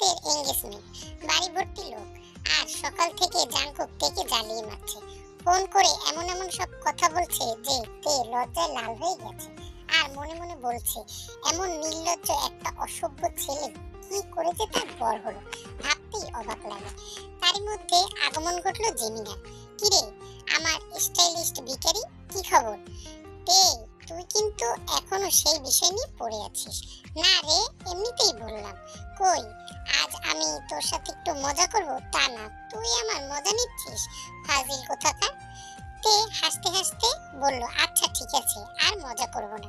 তের এঙ্গেজমেন্ট বাড়ি ভর্তি লোক। আর সকাল থেকে জাঙ্কুক তেকে জ্বালিয়ে মারছে। ফোন করে এমন এমন সব কথা বলছে যে তে লজ্জায় লাল হয়ে গেছে। আর মনে মনে বলছে, এমন নির্লজ্জ একটা অসভ্য ছেলে কি করেছে তার বর হলো? ভাবতেই অবাক লাগে। তারই মধ্যে আগমন ঘটলো জেমিনা কিরে, আমার স্টাইলিস্ট ভিখারি, কি খবর? তে তুই কিন্তু এখনও সেই বিষয় নিয়ে পড়ে আছিস। না রে, এমনিতেই বললাম। কই, আজ আমি তোর সাথে একটু মজা করব? তা না, তুই আমার মজা নিচ্ছিস? ফাজিল কোথাকার? তে হাসতে হাসতে বলল আচ্ছা ঠিক আছে, আর মজা করব না।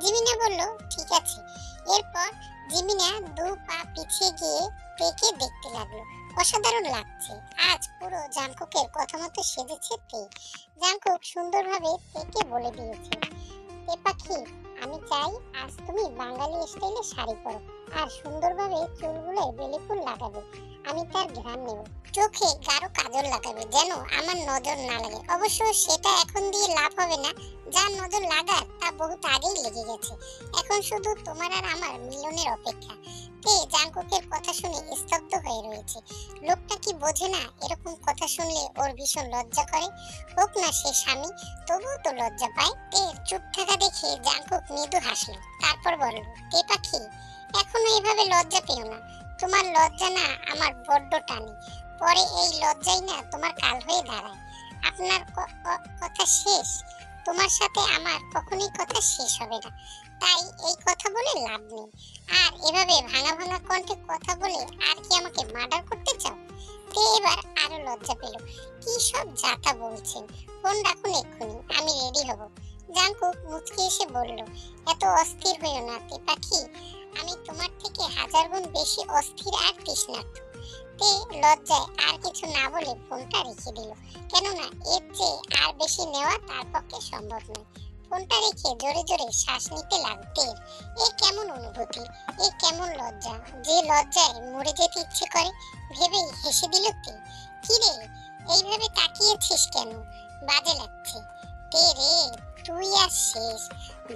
জিমিনা বলল, ঠিক আছে। এরপর জিমিনা দু পা পিছিয়ে গিয়ে তেকে দেখতে লাগল। অসাধারণ লাগছে। আজ পুরো জাংকুকের কথা মতো সেজেছে তে। জাংকুক সুন্দরভাবে তেকে বলে দিয়েছে। তে পাখি আমি চাই আজ তুমি বাঙালি স্টাইলে শাড়ি পরো। আর সুন্দরভাবে চুলগুলো বেলি ফুল লাগাবে। আমি তার ঘ্রাণ নেব। চোখে গাঢ় কাজল লাগাবে যেন আমার নজর না লাগে। অবশ্য সেটা এখন দিয়ে লাভ হবে না। যার নজর লাগার, তা বহুত আগেই লেগে গেছে। এখন শুধু তোমার আর আমার মিলনের অপেক্ষা। তে জাঙ্কুকের কথা শুনে স্তব্ধ হয়ে রয়েছে। লোকটা কি বোঝে না এরকম কথা শুনলে ওর ভীষণ লজ্জা করে? হোক না সে স্বামী, তবুও তো লজ্জা পায়। তের চুপ থাকা দেখে জাঙ্কুক মৃদু হাসলো। তারপর বলল তে পাখি? এখনও এভাবে লজ্জা পেও না। তোমার লজ্জা না আমার বড্ড টানে। পরে এই লজ্জাই না তোমার কাল হয়ে দাঁড়ায়। আপনার কথা শেষ। তোমার সাথে আমার কখনোই কথা শেষ হবে না। তাই এই কথা বলে লাভ নেই। আর এভাবে ভাঙা ভাঙা কণ্ঠে কথা বলে আর কি আমাকে মার্ডার করতে চাও? তে এবার আরও লজ্জা পেল। কি সব যাতা বলছেন। ফোন রাখুন এক্ষুনি। আমি রেডি হব। জাঙ্কুক মুচকি এসে বলল, এত অস্থির হইও না, তে পাখি। আমি তোমার থেকে হাজার গুণ বেশি অস্থির আর তৃষ্ণার্ত। তে লজ্জায় আর কিছু না বলে ফোনটা রেখে দিল। কেননা এর চেয়ে আর বেশি নেওয়া তার পক্ষে সম্ভব নয়। ফোনটা রেখে জোরে জোরে শ্বাস নিতে লাগতে এ কেমন অনুভূতি, এ কেমন লজ্জা? যে লজ্জায় মরে যেতে ইচ্ছে করে, ভেবেই হেসে দিল তে। কি রে, এইভাবে তাকিয়েছিস কেন? বাজে লাগছে। তে রে, তুই আর শেষ।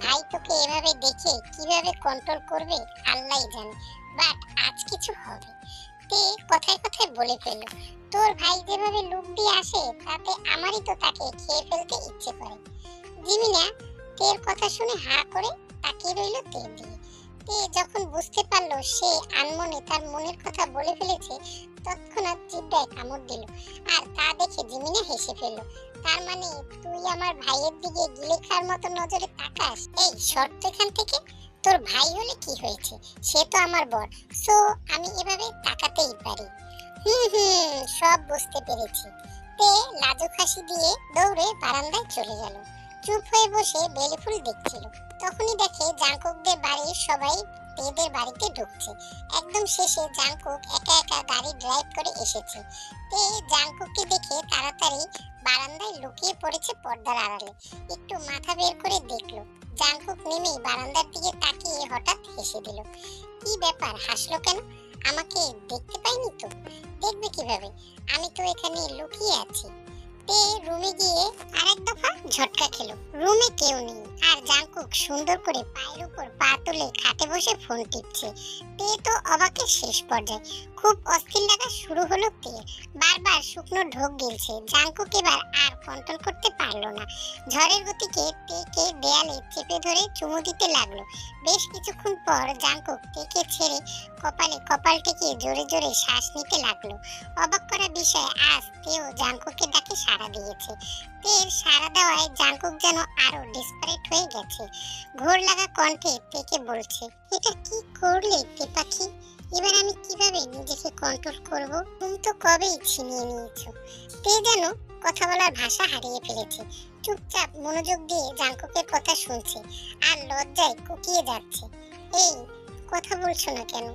ভাই তোকে এভাবে দেখে কীভাবে কন্ট্রোল করবে, আল্লাহই জানে। বাট আজ কিছু হবে। তে কথায় কথায় বলে ফেলল, তোর ভাই যেভাবে লুক দিয়ে আসে, তাতে আমারই তো তাকে খেয়ে ফেলতে ইচ্ছে করে। জিমিনা তের কথা শুনে হা করে তাকিয়ে রইল তের দিয়ে তে যখন বুঝতে পারল সে আনমনে তার মনের কথা বলে ফেলেছে তৎক্ষণাৎ জিব্বায় কামড় দিল আর তা দেখে জিমিনা হেসে ফেলল, তার মানে তুই আমার ভাইয়ের দিকে গিলে মতো নজরে তাকাস? এই শর্ত এখান থেকে। তোর ভাই হলে কি হয়েছে? সে তো আমার বর, সো আমি এভাবে তাকাতেই পারি। হুম হুম, সব বুঝতে পেরেছি। তে লাজুক হাসি দিয়ে দৌড়ে বারান্দায় চলে গেল। চুপ হয়ে বসে বেলিফুল দেখছিল। তখনই দেখে জাঙ্কুকদের বাড়ির সবাই তেদের বাড়িতে ঢুকছে। একদম শেষে জাঙ্কুক একা একা গাড়ি ড্রাইভ করে এসেছে। তে জাঙ্কুককে দেখে তাড়াতাড়ি বারান্দায় লুকিয়ে পড়েছে পর্দার আড়ালে। একটু মাথা বের করে দেখল। জাঙ্কুক নেমেই বারান্দার দিকে তাকিয়ে হঠাৎ হেসে দিল, কি ব্যাপার, হাসলো কেন? আমাকে দেখতে পাইনি তো? দেখবে কীভাবে? আমি তো এখানে লুকিয়ে আছি। তে রুমে গিয়ে আরেক দফা ঝটকা খেল। রুমে কেউ নেই। আর জাঙ্কুক সুন্দর করে পায়ের উপর পা তুলে খাটে বসে ফোন টিপছে। তে তো অবাকের শেষ পর্যায়ে খুব অস্থির লাগা শুরু হলো তে বারবার শুকনো ঢোক গিলছে। জাঙ্কুক এবার আর কন্ট্রোল করতে পারল না। ঝড়ের গতিকে তেকে দেয়ালে চেপে ধরে চুমু দিতে লাগল। বেশ কিছুক্ষণ পর জাঙ্কুক তেকে ছেড়ে কপালে কপাল টেকে জোরে জোরে শ্বাস নিতে লাগল। অবাক করা বিষয়, আজ তেও জাঙ্কুকের ডাকে সাড়া দিয়েছে। তের সাড়া দেওয়ায় জাঙ্কুক যেন আরও ডিসপারেট হয়ে গেছে। ঘোর লাগা কণ্ঠে তেকে বলছে, এটা কি করলে, তে পাখি? এবার আমি কীভাবে নিজেকে কন্ট্রোল করব? তুমি তো কবেই ছিনিয়ে নিয়েছো? তে যেন কথা বলার ভাষা হারিয়ে ফেলেছে। চুপচাপ মনোযোগ দিয়ে জাঙ্কুকের কথা শুনছে আর লজ্জায় কুকিয়ে যাচ্ছে। এই, কথা বলছো না কেন?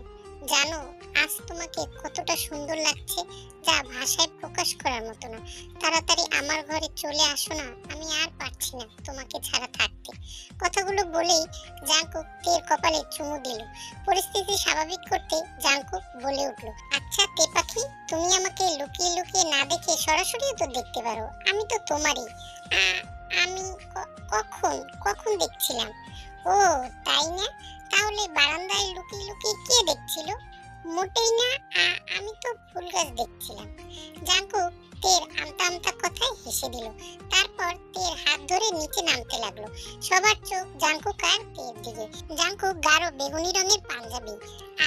জানো, আজ তোমাকে কতটা সুন্দর লাগছে যা ভাষায় প্রকাশ করার মতো না। তাড়াতাড়ি আমার ঘরে চলে আসো না, আমি আর পারছি না তোমাকে ছাড়া থাকতে। কথাগুলো বলেই জাঙ্কুক তের কপালে চুমু দিল। পরিস্থিতি স্বাভাবিক করতে জাঙ্কুক বলে উঠল আচ্ছা তে পাখি, তুমি আমাকে লুকিয়ে লুকিয়ে না দেখে সরাসরি তো দেখতে পারো, আমি তো তোমারই। আমি কখন কখন দেখছিলাম? ও, তাই না? তাহলে বারান্দায় লুকিয়ে লুকিয়ে কে দেখছিল? মোটেই না আমি তো ফুল গাছ দেখছিলাম। জাঙ্কু তের আমতা আমতা কথায় হেসে দিল। তারপর তের হাত ধরে নিচে নামতে লাগল। সবার চোখ জাঙ্কুক আর তের দিকে। জাঙ্কুক গাঢ় বেগুনি রঙের পাঞ্জাবি।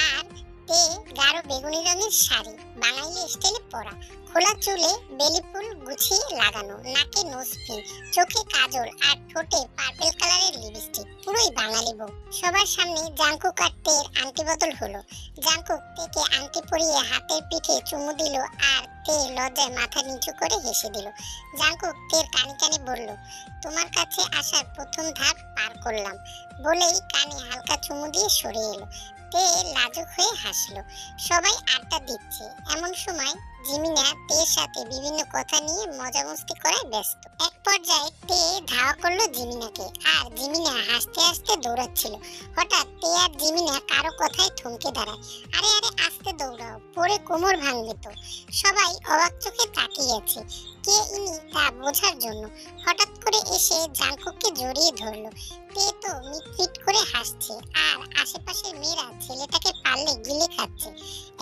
আর তে গাঢ় বেগুনি রঙের শাড়ি বাঙালি স্টাইলে পরা খোলা চুলে বেলি ফুল গুছিয়ে লাগানো, নাকে নোজপিন চোখে কাজল আর ঠোঁটে পার্পল কালারের লিপস্টিক পুরোই বাঙালি বউ। সবার সামনে জাঙ্কুক আর আংটি বদল হলো। জাঙ্কুক তেকে আংটি পরিয়ে হাতের পিঠে চুমু দিল আর তে লজ্জায় মাথা নিচু করে হেসে দিল। জাঙ্কুক তের কানে কানে বলল, তোমার কাছে আসার প্রথম ধাপ পার করলাম। বলেই কানে হালকা চুমু দিয়ে সরে এলো। তে লাজুক হয়ে হাসলো। সবাই আড্ডা দিচ্ছে। এমন সময় জিমিনা তের সাথে বিভিন্ন কথা নিয়ে মজা মস্তি করায় ব্যস্ত। এক পর্যায়ে তে ধাওয়া করল জিমিনাকে। আর জিমিনা হাসতে হাসতে দৌড়াচ্ছিল। হঠাৎ তে আর জিমিনা কারও কথায় থমকে দাঁড়ায়। আরে আরে, আস্তে দৌড়াও পরে কোমর ভাঙবে তো। সবাই অবাক চোখে তাকিয়েছে কে ইনি তা বোঝার জন্য। হঠাৎ করে এসে জাঙ্কুককে জড়িয়ে ধরলো। তে তো মিটমিট করে হাসছে, আর আশেপাশের মেয়েরা ছেলেটাকে পারলে গিলে খাচ্ছে।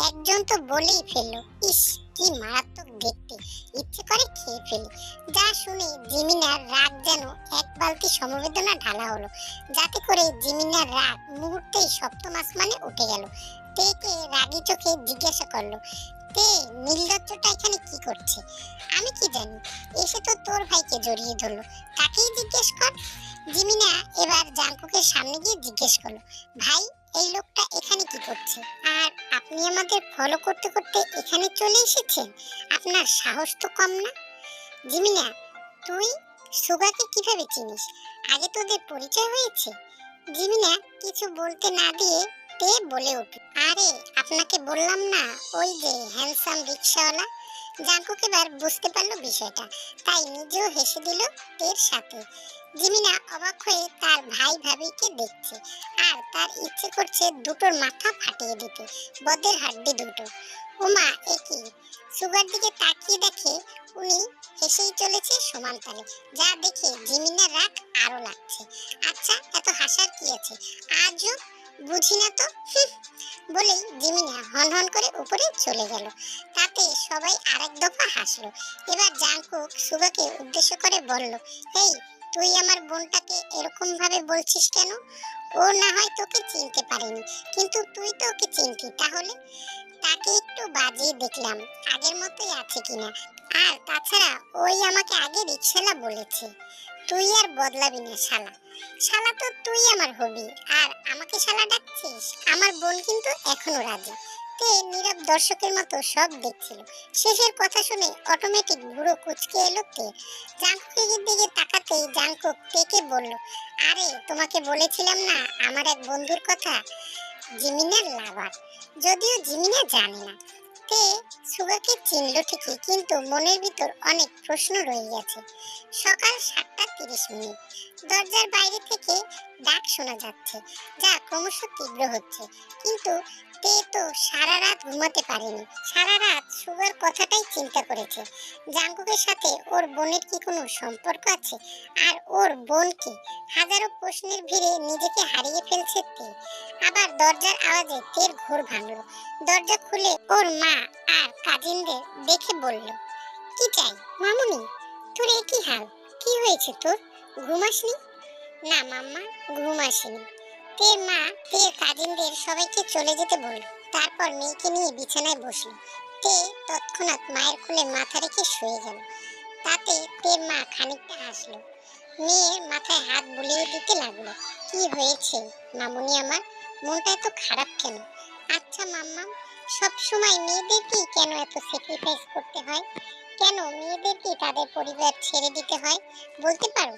একজন তো বলেই ফেলল, ইস কি মারাত্মক দেখতে ইচ্ছে করে খেয়ে ফেলি। যা শুনে জিমিনার রাগ যেন এক বালতি সমবেদনা ঢালা হলো। যাতে করে জিমিনার রাগ মুহূর্তেই সপ্তম মানে উঠে গেল। তেকে রাগি চোখে জিজ্ঞাসা করল তে নীলদত্তটা এখানে কি করছে? আমি কি জানি? এসে তো তোর ভাইকে জড়িয়ে ধরলো। তাকেই জিজ্ঞেস কর। জিমিনা এবার জাঙ্কুকের সামনে গিয়ে জিজ্ঞেস করল, ভাই, এই লোকটা এখানে কি করছে? আর আপনি আমাদের ফলো করতে করতে এখানে চলে এসেছেন? আপনার সাহস তো কম না? জিমিনা, তুই সুগাকে কীভাবে চিনিস? আগে তোদের পরিচয় হয়েছে? জিমিনা, কিছু বলতে না দিয়ে তে বলে উঠল। আরে, আপনাকে বললাম না, ওই যে হ্যান্ডসাম রিক্সাওয়ালা? জাঙ্কুক এবার বুঝতে পারল বিষয়টা, তাই নিজেও হেসে দিল তের সাথে। জিমিনা অবাক হয়ে তার ভাই ভাবিকে দেখছে, আর তার ইচ্ছে করছে দুটোর মাথা ফাটিয়ে দিতে, বদের হাড্ডি দুটো। ওমা একই সুগার দিকে তাকিয়ে দেখে উনি হেসেই চলেছে সমান তালে যা দেখে জিমিনার রাগ আরও লাগছে। আচ্ছা এত হাসার কি আছে? আজও বুঝি না তো। বলেই জিমিনা হন হন করে উপরে চলে গেল। তাতে সবাই আরেক দফা হাসলো। এবার জাঙ্কুক সুগাকে উদ্দেশ্য করে বলল এই তুই আমার বোনটাকে এরকম ভাবে বলছিস কেন? ও না হয় তোকে চিনতে পারেনি। কিন্তু তুই তো ওকে চিনতি, তাহলে? তাকে একটু বাজিয়ে দেখলাম, আগের মতোই আছে কিনা। আর তাছাড়া ওই আমাকে আগে রিক্সালা বলেছে, তুই আর বদলাবি না শালা। শালা তো তুই আমার হবি, আর আমাকে শালা ডাকছিস? আমার বোন কিন্তু এখনও রাজি। তে নীরব দর্শকের মতো সব দেখছিল। শেষের কথা শুনে অটোমেটিক বুড়ো কুচকে এলো তে। জাঙ্কুকের দিকে তাকাতেই জাঙ্কুক তেকে বলল, আরে, তোমাকে বলেছিলাম না আমার এক বন্ধুর কথা? জিমিনার লাভার। যদিও জিমিনা জানে না। তে সুগাকে চিনল ঠিকই, কিন্তু মনের ভিতর অনেক প্রশ্ন রয়ে গেছে। সকাল সাতটা তিরিশ মিনিট। দরজার বাইরে থেকে ডাক শোনা যাচ্ছে, যা ক্রমশ তীব্র হচ্ছে। কিন্তু তে তো সারা রাত ঘুমাতে পারেনি। সারা রাত সুগার কথাটাই চিন্তা করেছে। জাঙ্কুকের সাথে ওর বোনের কি কোনো সম্পর্ক আছে? আর ওর বোনকে হাজারো প্রশ্নের ভিড়ে নিজেকে হারিয়ে ফেলছে তে। আবার দরজার আওয়াজে তের ঘোর ভাঙলো। দরজা খুলে ওর মা আর কাজিনদের দেখে বলল, কি চাই মামুনি? তোর এ কি হাল। কি হয়েছে তোর? ঘুমাসনি না মাম্মা, ঘুম আসেনি। তের মা। তের কাজিনদের সবাইকে চলে যেতে বলল। তারপর মেয়েকে নিয়ে বিছানায় বসল। তে তৎক্ষণাৎ মায়ের কোলে মাথা রেখে শুয়ে গেল। তাতে তের মা খানিকটা হাসলো। মেয়ের মাথায় হাত বুলিয়ে দিতে লাগল। কি হয়েছে, মামুনি আমার? মনটা এত খারাপ কেন? আচ্ছা মাম্মা সব সময় মেয়েদেরকেই কেন এত স্যাক্রিফাইস করতে হয়? কেন মেয়েদেরকেই তাদের পরিবার ছেড়ে দিতে হয়? বলতে পারো?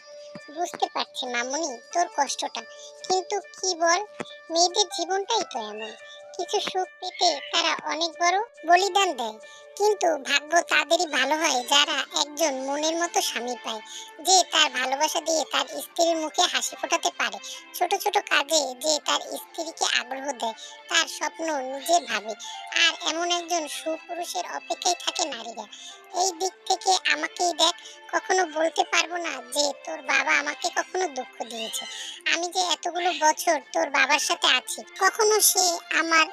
বুঝতে পারছি মামুনি, তোর কষ্টটা। কিন্তু কি বল, মেয়েদের জীবনটাই তো এমন। কিছু সুখ পেতে তারা অনেক বড় বলিদান দেয়। কিন্তু ভাগ্য তাদেরই ভালো হয় যারা একজন মনের মতো স্বামী পায়, যে তার ভালোবাসা দিয়ে তার স্ত্রীর মুখে হাসি ফোটাতে পারে। ছোট ছোট কাজে যে তার স্ত্রীকে আগ্রহ দেয়, তার স্বপ্ন নিজে ভাবে। আর এমন একজন সুপুরুষের অপেক্ষায় থাকে নারীরা। এই দিক থেকে আমাকেই দেখ, কখনো বলতে পারব না যে তোর বাবা আমাকে কখনো দুঃখ দিয়েছে। আমি যে এতগুলো বছর তোর বাবার সাথে আছি, কখনো সে আমার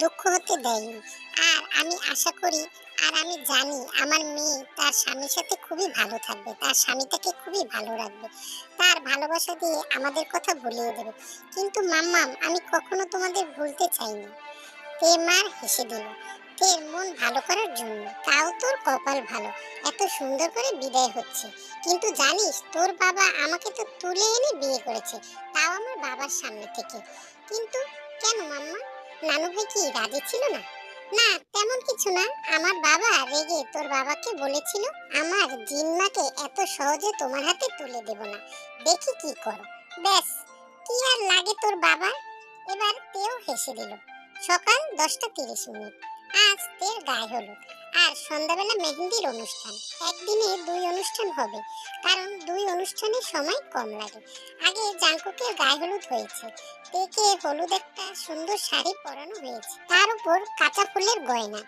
দুঃখ হতে দেয়নি। আর আমি আশা করি, আর আমি জানি আমার মেয়ে তার স্বামীর সাথে খুবই ভালো থাকবে, তার স্বামী তাকে খুবই ভালো রাখবে। তার ভালোবাসা দিয়ে আমাদের কথা ভুলিয়ে দেবে। কিন্তু মাম্মাম, আমি কখনো তোমাদের ভুলতে চাইনি। তে মার হেসে দিল। তের মন ভালো করার জন্য, তাও তোর কপাল ভালো। এত সুন্দর করে বিদায় হচ্ছে। কিন্তু জানিস, তোর বাবা আমাকে তো তুলে এনে বিয়ে করেছে, তাও আমার বাবার সামনে থেকে। কিন্তু কেন মাম্মা? নানু ভাই কি রাজি ছিল না? না, তেমন কিছু না। আমার বাবা রেগে তোর বাবাকে বলেছিল, আমার জিন্মাকে এত সহজে তোমার হাতে তুলে দেব না। দেখি কি করো। ব্যাস, কি আর লাগে তোর বাবা এবার তেও হেসে দিল। সকাল দশটা তিরিশ মিনিট। আজ তেল গায়ে হলুদ। আর সন্ধ্যাবেলা মেহেন্দির অনুষ্ঠান। একদিনে দুই অনুষ্ঠান হবে, কারণ দুই অনুষ্ঠানের সময় কম লাগে। আগে জাঙ্কুকের গায়ে হলুদ হয়েছে তেকে হলুদ একটা সুন্দর শাড়ি পরানো হয়েছে। তার উপর কাঁচা ফুলের গয়না।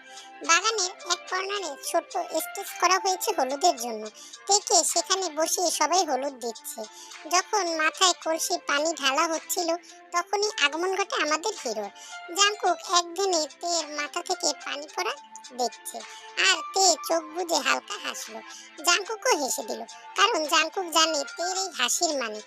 বাগানের এক কর্নারে ছোট্ট স্টেজ করা হয়েছে হলুদের জন্য। তেকে সেখানে বসিয়ে সবাই হলুদ দিচ্ছে যখন মাথায় কলসি পানি ঢালা হচ্ছিল, তখনই আগমন ঘটে আমাদের হিরোর। জাঙ্কুক একদিনে তের মাথা থেকে পানি পড়া দেখছে। আর তে চোখ বুঝে হালকা হাসলো। জাঙ্কুকও হেসে দিল, কারণ জাঙ্কুক জানে তের এই হাসির মানে।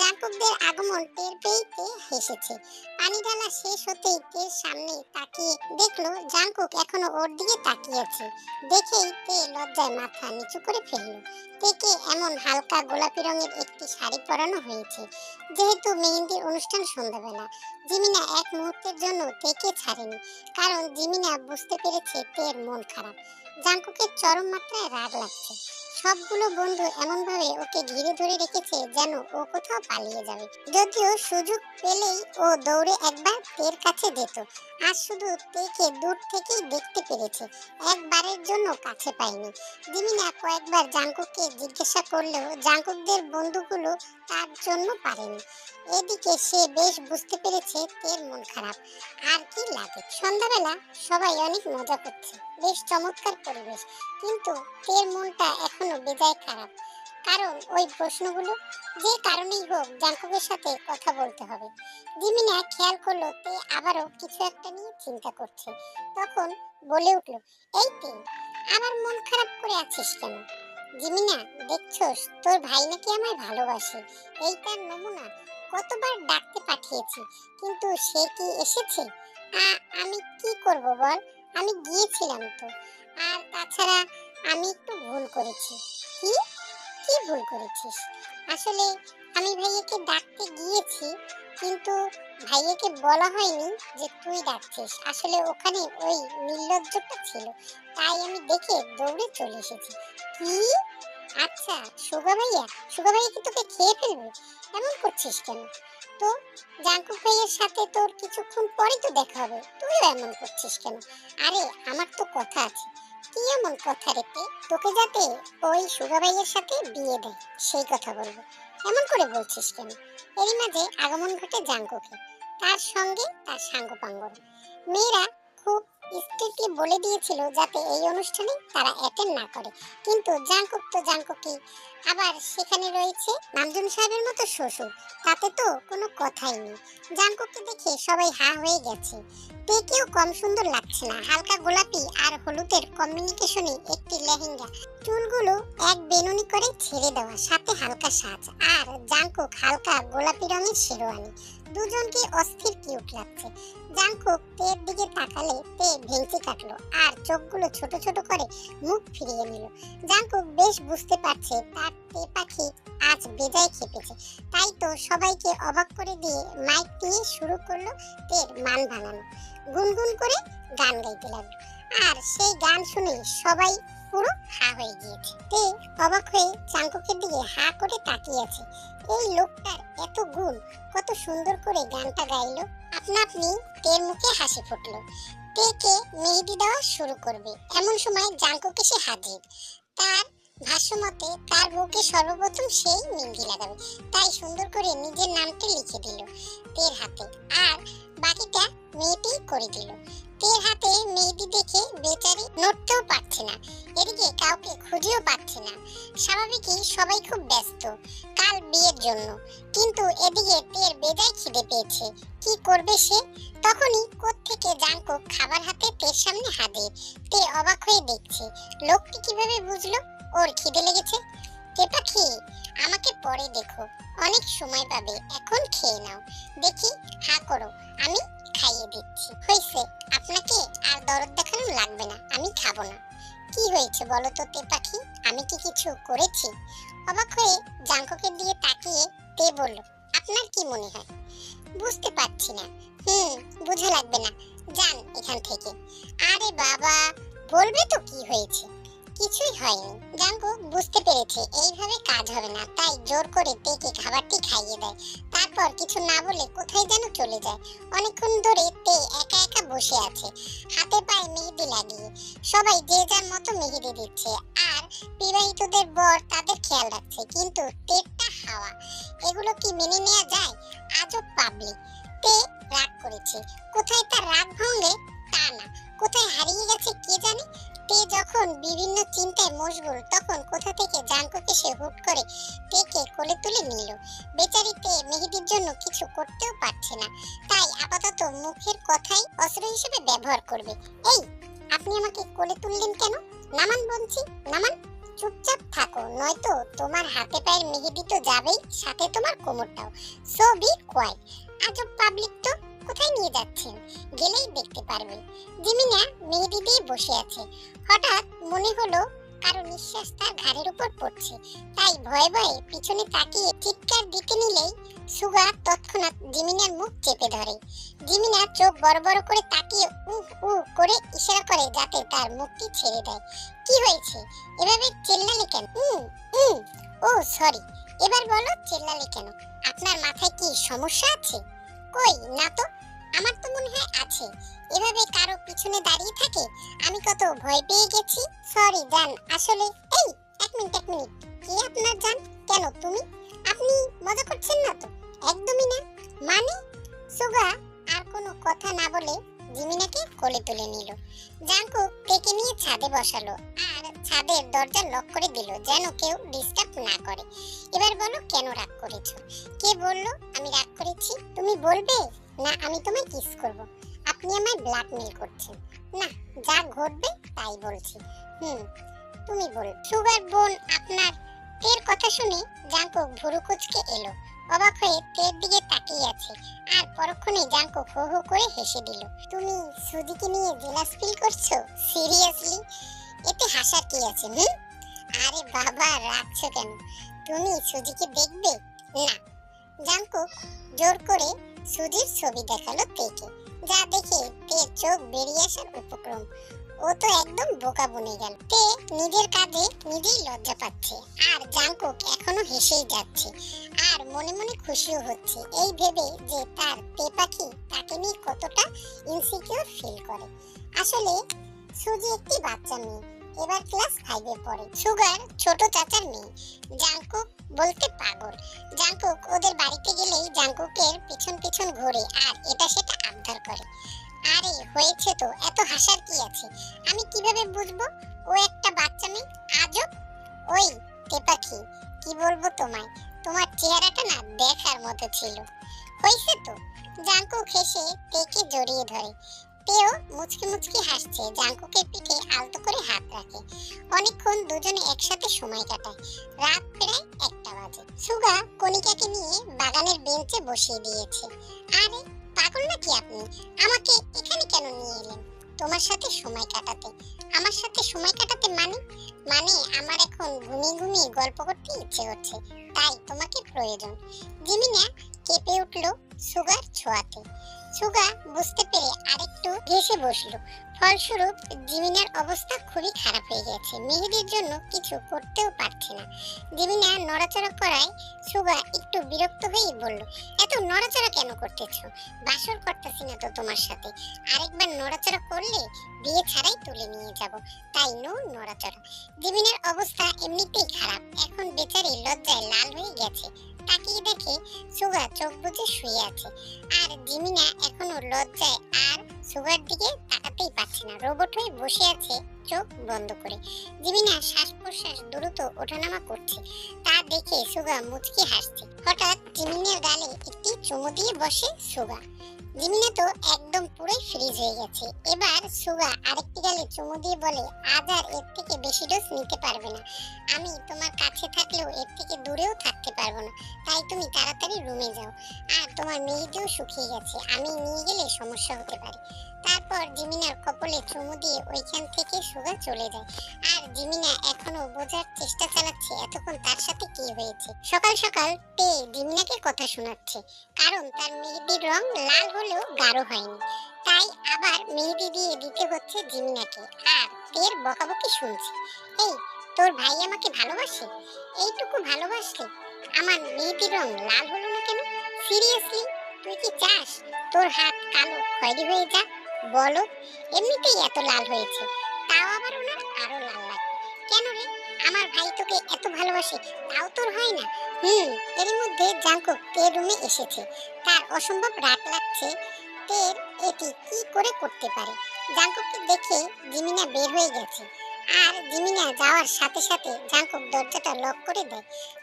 জাঙ্কুকদের আগমন টের পেয়েই তে হেসেছে। পানি শেষ হতেই তের সামনে তাকিয়ে দেখল জাঙ্কুক এখনও ওর দিকে তাকিয়ে আছে। দেখেই তে লজ্জায় মাথা নিচু করে ফেলল। তেকে এমন হালকা গোলাপি রঙের একটি শাড়ি পরানো হয়েছে। যেহেতু মেহেন্দির অনুষ্ঠান সন্ধ্যাবেলা, জিমিনা এক মুহূর্তের জন্য তেকে ছাড়েনি, কারণ জিমিনা বুঝতে পেরেছে তের মন খারাপ। জাঙ্কুকের চরম মাত্রায় রাগ লাগছে। সবগুলো বন্ধু এমনভাবে ওকে ঘিরে ধরে রেখেছে যেন ও কোথাও পালিয়ে যাবে। যদিও সুযোগ পেলেই ও দৌড়ে একবার তের কাছে যেত। আর শুধু তেকে দূর থেকেই দেখতে পেরেছে। একবারের জন্য কাছে পায়নি। জিমিনা কয়েকবার জাঙ্কুককে জিজ্ঞাসা করলেও জাঙ্কুকদের বন্ধুগুলো তার জন্য পারেনি। এদিকে সে বেশ বুঝতে পেরেছে তের মন খারাপ। আর কি লাগে? সন্ধ্যাবেলা সবাই অনেক মজা করছে। বেশ চমৎকার পরিবেশ। কিন্তু তের মনটা এখনও বেজায় খারাপ। কারণ ওই প্রশ্নগুলো যে কারণেই হোক জাঙ্কুকের সাথে কথা বলতে হবে। জিমিনা খেয়াল করল তে আবারও কিছু একটা নিয়ে চিন্তা করছে। তখন বলে উঠল, এই তে আমার মন খারাপ করে আছিস কেন? জিমিনা, দেখছস, তোর ভাই নাকি আমায় ভালোবাসে। এই তার নমুনা কতবার ডাকতে পাঠিয়েছি। কিন্তু সে কি এসেছে? আমি কি করব বল? আমি গিয়েছিলাম তো। আর তাছাড়া আমি একটু ভুল করেছি। কি? কি ভুল করেছিস? আসলে আমি ভাইয়াকে ডাকতে গিয়েছি, কিন্তু ভাইয়াকে বলা হয়নি যে তুই ডাকছিস। আসলে ওখানে ওই নির্লজ্জটা ছিল, তাই আমি দেখে দৌড়ে চলে এসেছি। কি? আচ্ছা সুগা ভাইয়া সুগা ভাইয়া কি তোকে খেয়ে ফেলবে? এমন করছিস কেন? তো জাঙ্কুক ভাইয়ের সাথে তোর কিছুক্ষণ পরে তো দেখা হবে, তুইও এমন করছিস কেন? আরে, আমার তো কথা আছে। কি এমন কথা রে তোকে যাতে ওই সুগা ভাইয়ের সাথে বিয়ে দেয়, সেই কথা বলব। এমন করে বলছিস কেন? এরই মাঝে আগমন ঘটে জাঙ্কুকে। তার সঙ্গে তার সাঙ্গ পাঙ্গর মেয়েরা খুব স্ট্রিক্টলি বলে দিয়েছিল যাতে এই অনুষ্ঠানে তারা অ্যাটেন্ড না করে। কিন্তু জাঙ্কুক তো জাঙ্কুকই আবার সেখানে রয়েছে নামজুন সাহেবের মতো শ্বশুর। তাতে তো কোনো কথাই নেই। জাঙ্কুককে দেখে সবাই হা হয়ে গেছে। তেকেও কম সুন্দর লাগছে না। হালকা গোলাপি আর হলুদের কম্বিনেশনে একটি লেহেঙ্গা। চুলগুলো এক বেনুনি করে ছেড়ে দেওয়া, সাথে হালকা সাজ। আর জাঙ্কুক হালকা গোলাপি রঙের শেরওয়ানি। দুজনকে অস্থির কিউট লাগছে? জাঙ্কুক তের দিকে তাকালে তে ভেঙচি কাটলো আর চোখগুলো ছোট ছোট করে মুখ ফিরিয়ে নিল। জাঙ্কুক বেশ বুঝতে পারছে তার তে পাখি আজ বেজায় খেপেছে। তাই তো সবাইকে অবাক করে দিয়ে মাইক দিয়ে শুরু করল তের মান ভাঙানো গুনগুন করে গান গাইতে লাগল। আর সেই গান শুনে সবাই পুরো হা হয়ে গিয়েছে। তে অবাক হয়ে চাঙ্কুকের দিকে হা করে তাকিয়ে আছে এই লোকটার এত গুণ, কত সুন্দর করে গানটা গাইলো। আপনা আপনি তের মুখে হাসি ফুটলো। তেকে মেহেদি দেওয়া শুরু করবে। এমন সময় জাঙ্কুক এসে হাজির। তার ভাষ্যমতে তার বুকে সর্বপ্রথম সেই মেহেদি লাগাবে। তাই সুন্দর করে নিজের নামটা লিখে দিল তের হাতে। আর বাকিটা মেয়েটি করে দিল। তের হাতে মেহেদি দেখে বেচারি নড়তেও পারছে না। এদিকে কাউকে খুঁজেও পাচ্ছে না। স্বাভাবিকই সবাই খুব ব্যস্ত। কাল বিয়ের জন্য। কিন্তু এদিকে তের বেজায় খিদে পেয়েছে। কি করবে সে? তখনই থেকে জাঙ্কুক খাবার হাতে তের সামনে হাজির। তে অবাক হয়ে দেখছে, লোকটি কীভাবে বুঝলো ওর খিদে লেগেছে? তে পাখি, আমাকে পরে দেখো। অনেক সময় পাবে, এখন খেয়ে নাও। দেখি, হা করো। আমি খাইয়ে দিচ্ছি। হয়েছে আপনাকে আর দরদ দেখানো লাগবে না, আমি খাব না। কি হয়েছে বলো তো তে পাখি? আমি কি কিছু করেছি? অবাক হয়ে জাঙ্কুকের দিকে তাকিয়ে তে বলল, আপনার কি মনে হয়? বুঝতে পারছি না। হুম, বুঝে লাগবে না। যান এখান থেকে। আরে বাবা, বলবে তো কি হয়েছে? কিছুই হয়নি। জাঙ্কু বুঝতে পেরেছে, এইভাবে কাজ হবে না। তাই জোর করে তেকে খাবারটি খাইয়ে দেয়। তারপর কিছু না বলে কোথায় যেন চলে যায়। অনেকক্ষণ ধরে তে একা একা বসে আছে। হাতে পায়ে মেহেদি লাগিয়ে। সবাই যে যার মতো মেহেদি দিচ্ছে। আর বিবাহিতদের বর তাদের খেয়াল রাখছে। কিন্তু তেরটা হাওয়া, এগুলো কি মেনে নেওয়া যায়? আজব পাবলিক। তে রাগ করেছে। কোথায় তার রাগ ভাঙলে তা না। কোথায় হারিয়ে গেছে কে জানে? তে যখন বিভিন্ন চিন্তায় মশগুল, তখন কোথা থেকে জাঙ্কুকে সে হুট করে তেকে কোলে তুলে নিল। বেচারি তে মেহেদির জন্য কিছু করতেও পারছে না। তাই আপাতত মুখের কথাই অস্ত্র হিসেবে ব্যবহার করবে। এই, আপনি আমাকে কোলে তুললেন কেন? নামান বলছি, নামান, চুপচাপ থাকো, নয়তো তোমার হাতে পায়ের মেহেদি তো যাবেই, সাথে তোমার কোমরটাও। So be quiet. আজব পাবলিক তো। কোথায় নিয়ে যাচ্ছেন? গেলেই দেখতে পারবে। জিমিনা মেহেদি দিয়ে বসে আছে। হঠাৎ মনে হলো কারও নিঃশ্বাস তার ঘাড়ের উপর পড়ছে। তাই ভয়ে ভয়ে পিছনে তাকিয়ে চিৎকার দিতে নিলেই সুগা তৎক্ষণাৎ জিমিনার মুখ চেপে ধরে। জিমিনা চোখ বড় বড় করে তাকিয়ে উ উ করে ইশারা করে যাতে তার মুখটি ছেড়ে দেয়। কি হয়েছে? এভাবে চেল্লালে কেন? উম উম, ও, সরি। এবার বলো চেল্লালে কেন? আপনার মাথায় কি সমস্যা আছে? কই? না তো, আমার তো মনে হয় আছে। এভাবে কারও পিছনে দাঁড়িয়ে থাকে, আমি কত ভয় পেয়ে গেছি? সরি জান, আসলে, এই, এক মিনিট এক মিনিট। কি আপনার জান? কেন, তুমি? আপনি মজা করছেন না তো? একদমই না। মানে? সুগা, আর কোনো কথা না বলে জিমিনাকে কোলে তুলে নিল। জাঙ্কুক তেকে নিয়ে ছাদে বসালো। ছাদের দরজা লক করে দিল, যেন কেউ ডিস্টার্ব না করে। এবার বলো, কেন রাগ করেছ? কে বলল, আমি রাগ করেছি তুমি বলবে, না, আমি তোমায় কিস করব। আপনি আমায় ব্ল্যাকমেল করছেন। না, যা ঘটবে তাই বলছি। হুম, তুমি বল সুগার বোন আপনার তের কথা শুনে জাঙ্কুক ভুরু কুচকে এলো। অবাক হয়ে তের দিকে তাকিয়ে আছে। আর পরক্ষণে জাঙ্কুক হো হো করে হেসে দিল। তুমি সুদিকে নিয়ে জেলাস ফিল করছ? সিরিয়াসলি এতে হাসার কি আছে, হুম? আরে বাবা রাখছো কেন? তুমি সুজিকে দেখবে? না। জাঙ্কুক জোর করে সুজির ছবি দেখাল তেকে যা দেখে তে চোখ বেরিয়ে আসার উপক্রম। ও তো একদম বোকা বনে গেল। তে নিজের কাজে নিজেই লজ্জা পাচ্ছে। আর জাঙ্কুক এখনও হেসেই যাচ্ছে। আর মনে মনে খুশিও হচ্ছে। এই ভেবে যে তার পে পাখি তাকে নিয়ে কতটা ইনসিকিউর ফিল করে। আসলে সুজি একটি বাচ্চা মেয়ে। এবার ক্লাস ফাইভে পড়ে। সুগার ছোট চাচার মেয়ে। জাঙ্কুক বলতে পাগল। জাঙ্কুক ওদের বাড়িতে গেলেই জাঙ্কুকের পিছন পিছন ঘোরে আর এটা সেটা আবদার করে। আরে, হয়েছে তো। এত হাসার কি আছে? আমি কীভাবে বুঝব? ও একটা বাচ্চা মেয়ে? আজব ওই টেপাখি কি? বলব তোমায়? তোমার চেহারাটা না দেখার মতো ছিল। হয়েছে তো। জাঙ্কুক হেসে তেকে জড়িয়ে ধরে। তেও মুচকি মুচকি হাসছে, জাঙ্কুকের পিঠে আলতো করে হাত রাখে। অনেকক্ষণ দুজনে একসাথে সময় কাটায়। রাত প্রায় একটা বাজে। সুগা কণিকাকে নিয়ে বাগানের বেঞ্চে বসিয়ে দিয়েছে। আরে, পাগল নাকি আপনি? আমাকে এখানে কেন নিয়ে এলেন? তোমার সাথে সময় কাটাতে। আমার সাথে সময় কাটাতে মানে? মানে আমার এখন ঘুমিয়ে ঘুমিয়ে গল্প করতে ইচ্ছে হচ্ছে তাই তোমাকে প্রয়োজন। জিমিনা কেঁপে উঠল সুগার ছোঁয়াতে। সুগা বুঝতে পেরে আরেকটু ঘেসে বসল। ফলস্বরূপ জিমিনার অবস্থা খুবই খারাপ হয়ে গেছে। মেহেদির জন্য কিছু করতেও পারছে না। জিমিনা নড়াচড়া করায় সুগা একটু বিরক্ত হয়েই বলল, এত নড়াচড়া কেন করতেছো? বাসর করতেছি না তো তোমার সাথে। আরেকবার নড়াচড়া করলে বিয়ে ছাড়াই তুলে নিয়ে যাব। তাই নো নড়াচড়া। জিমিনার অবস্থা এমনিতেই খারাপ। এখন বেচারি লজ্জায় লাল হয়ে গেছে। তাকিয়ে দেখে সুগা চোখ বুজে শুয়ে আছে। আর জিমিনা এখনও লজ্জায় আর সুগার দিকে তাকাতেই পারছে না। রোবট হয়ে বসে আছে চোখ বন্ধ করে। জিমিনা শ্বাস প্রশ্বাস দ্রুত ওঠানামা করছে। তা দেখে সুগা মুচকি হাসছে। হঠাৎ জিমিনের গালে একটি চুমু দিয়ে বসে সুগা। জিমিনা তো একদম পুরোই ফ্রিজ হয়ে গেছে। এবার সুগা আরেকটি গালে চুমু দিয়ে বলে, আজ আর এর থেকে বেশি ডোজ নিতে পারবে না। আমি তোমার কাছে থাকলেও এর থেকে দূরেও থাকতে পারব না। তাই তুমি তাড়াতাড়ি রুমে যাও। আর তোমার মেহেদিও শুকিয়ে গেছে, আমি নিয়ে গেলে সমস্যা হতে পারে। তারপর জিমিনার কপালে চুমু দিয়ে ওইখান থেকে সুগা চলে যায়। আর জিমিনা এখনও বোঝার চেষ্টা চালাচ্ছে এতক্ষণ তার সাথে কি হয়েছে। সকাল সকাল তে জিমিনাকে কথা শোনাচ্ছে, কারণ তার মেহেদির রং লাল হলেও গাঢ় হয়নি। তাই আবার মেহেদি দিয়ে দিতে হচ্ছে জিমিনাকে, আর তের বকাবকি শুনছে। এই, তোর ভাই আমাকে ভালোবাসে? এইটুকু ভালোবাসলে আমার মেহেদির রং লাল হলো না কেন? সিরিয়াসলি তুই কি চাস? তোর হাত কালো, খয়েরি হয়ে যা, বলো। এমনিতেই এত লাল হয়েছে। তাও আবার ওনার আরও লাল লাগবে কেন রে? আমার ভাই তোকে এত ভালোবাসে, তাও তোর হয় না? হুম এর মধ্যে জাঙ্কুক তের রুমে এসেছে। তার অসম্ভব রাগ লাগছে। তের এটি কি করে করতে পারে? জাঙ্কুককে দেখে জিমিনা বের হয়ে গেছে। আর জিমিনা যাওয়ার সাথে সাথে জাঙ্কুক দরজাটা লক করে দেয়।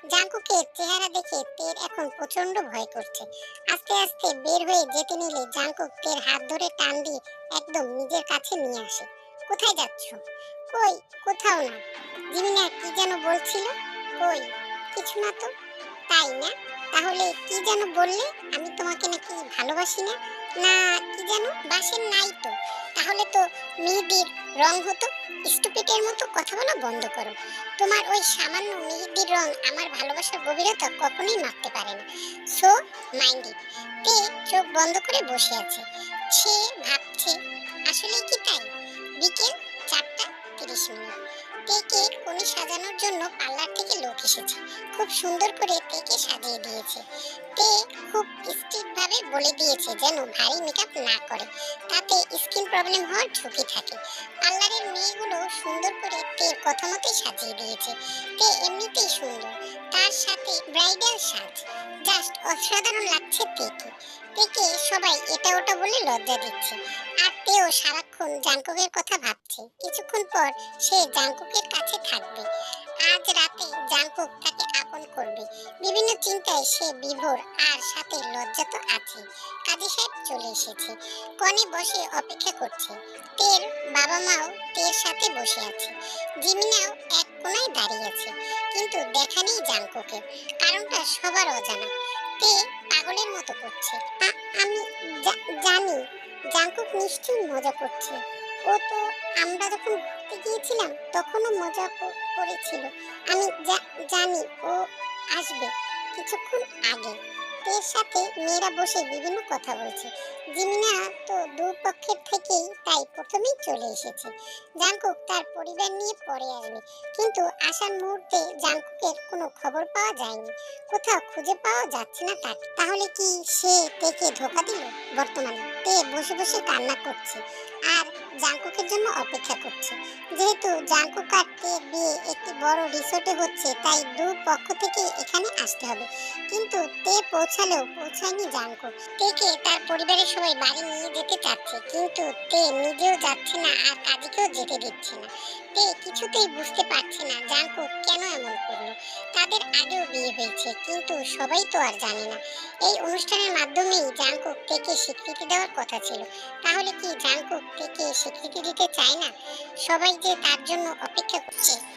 জাঙ্কুকের চেহারা দেখে তের এখন প্রচণ্ড ভয় করছে। আস্তে আস্তে বের হয়ে যেতে নিলে জাঙ্কুক তের হাত ধরে টান দিয়ে একদম নিজের কাছে নিয়ে আসে। কোথায় যাচ্ছ? কই? কোথাও না। জিমিনা কি যেন বলছিল? কই? কিছু না তো। তাই না? তাহলে কি যেন বললে? আমি তোমাকে নাকি ভালোবাসি না? না যেন বাসেন নাই তো। তাহলে তো মেহেদির রং হতো। স্টুপিটের মতো কথা বলা বন্ধ করো। তোমার ওই সামান্য মেহেদির রং আমার ভালোবাসার গভীরতা কখনোই মাপতে পারে না সো মাইন্ড ইট তে চোখ বন্ধ করে বসে আছে। সে ভাবছে আসলে কি তাই? বিকেল চারটা তিরিশ মিনিট। তেকে কোণে সাজানোর জন্য পার্লার থেকে লোক এসেছে। খুব সুন্দর করে তেকে সাজিয়ে দিয়েছে। তে খুব স্ট্রিক্ট ভাবে বলে দিয়েছে যেন ভারী মেকআপ না করে। তাতে স্কিন প্রবলেম হওয়ার ঝুঁকি থাকে। পার্লারের মেয়েগুলো সুন্দর করে তের কথা মতোই সাজিয়ে দিয়েছে। তে এমনিতেই সুন্দর। তার সাথে ব্রাইডাল সাজ। জাস্ট অসাধারণ লাগছে তেকে। তেকে সবাই এটা ওটা বলে লজ্জা দিচ্ছে। আর তেও সারাক্ষণ জাঙ্কুকের কথা ভাবছে। কিছুক্ষণ পর সে জাঙ্কুকের কাছে থাকবে। আজ রাতে জাঙ্কুক তাকে আপন করবে। বিভিন্ন চিন্তায় সে বিভোর, আর সাথে লজ্জা তো আছে কাজী সাহেব চলে এসেছে। কনে বসে অপেক্ষা করছে। তের বাবা মাও তের সাথে বসে আছে। জিমিনাও এক কোনায় দাঁড়িয়ে আছে। কিন্তু দেখা নেই জাঙ্কুকের কারণটা সবার অজানা। তে পাগলের মতো করছে। আমি জানি, জাঙ্কুক নিশ্চয়ই মজা করছে। ও তো আমরা যখন ঘুরতে গিয়েছিলাম, তখনও মজা করেছিল। আমি জানি ও আসবে কিছুক্ষণ আগে। এর সাথে মেয়েরা বসে বিভিন্ন কথা বলছে। জিমিনা তো দুপক্ষের থেকেই তাই প্রথমেই চলে এসেছে। জাঙ্কুক তার পরিবার নিয়ে পরে আসবে। কিন্তু আসার মুহূর্তে জাঙ্কুকের কোনো খবর পাওয়া যায়নি। কোথাও খুঁজে পাওয়া যাচ্ছে না তাকে তাহলে কি সে তেকে ধোকা দিল? বর্তমানে তে বসে বসে কান্না করছে। আর জাঙ্কুকের জন্য অপেক্ষা করছে। যেহেতু জাঙ্কুক আর তের বিয়ে একটি বড় রিসোর্টে হচ্ছে, তাই দু পক্ষ থেকে এখানে আসতে হবে। কিন্তু তে পৌঁছালেও পৌঁছায়নি জাঙ্কুক তেকে তার পরিবারের সবাই বাড়ি নিয়ে যেতে চাচ্ছে, কিন্তু তে নিজেও যাচ্ছে না আর কাজীকেও যেতে দিচ্ছে না। তে কিছুতেই বুঝতে পারছে না জাঙ্কুক কেন এমন করল। তাদের আগেও বিয়ে হয়েছে, কিন্তু সবাই তো আর জানে না। এই অনুষ্ঠানের মাধ্যমেই জাঙ্কুক তেকে স্বীকৃতি দেওয়ার কথা ছিল। তাহলে কি জাঙ্কুক তেকে স্বীকৃতি দিতে চায় না। সবাই যে তার জন্য অপেক্ষা করছে।